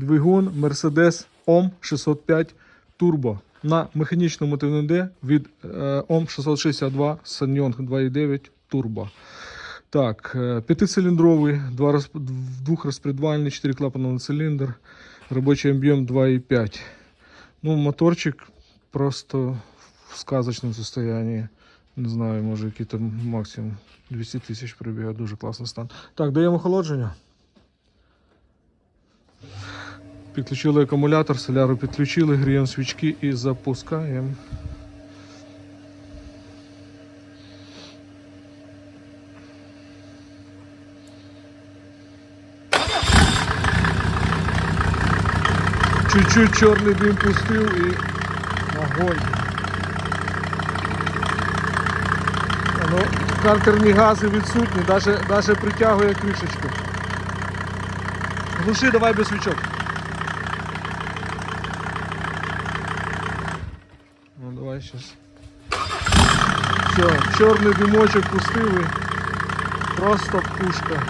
двигун Mercedes OM 605 Turbo на механічному ТНД від е, OM 662 Sanyong 2.9 Turbo. Так, е, п'ятициліндровий, два розп... двохрозпредвальний, 4 клапана на циліндр, робочий об'єм 2,5. Ну, моторчик просто в сказочному состоянии. Не знаю, може який там максимум 200 тисяч пробігає, дуже класний стан. Так, даємо охолодження. Підключили акумулятор, соляру підключили, гріємо свічки і запускаємо. Чуть-чуть чорний дим пустив і огонь. Ну, картерні гази відсутні, даже притягує кришечку. Глуши, давай без свічок. Ну сейчас. Все, чорний димочок пустили. Просто пушка.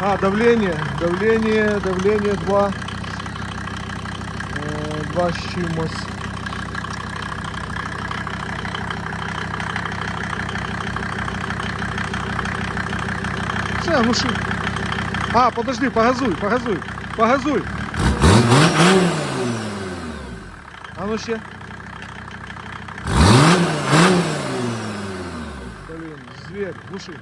А, давление, давление, давление 2. Е, Два з чимось. Все, глуши. А, подожди, погазуй, погазуй, погазуй. А ну ще. Блин, зверь, глуши.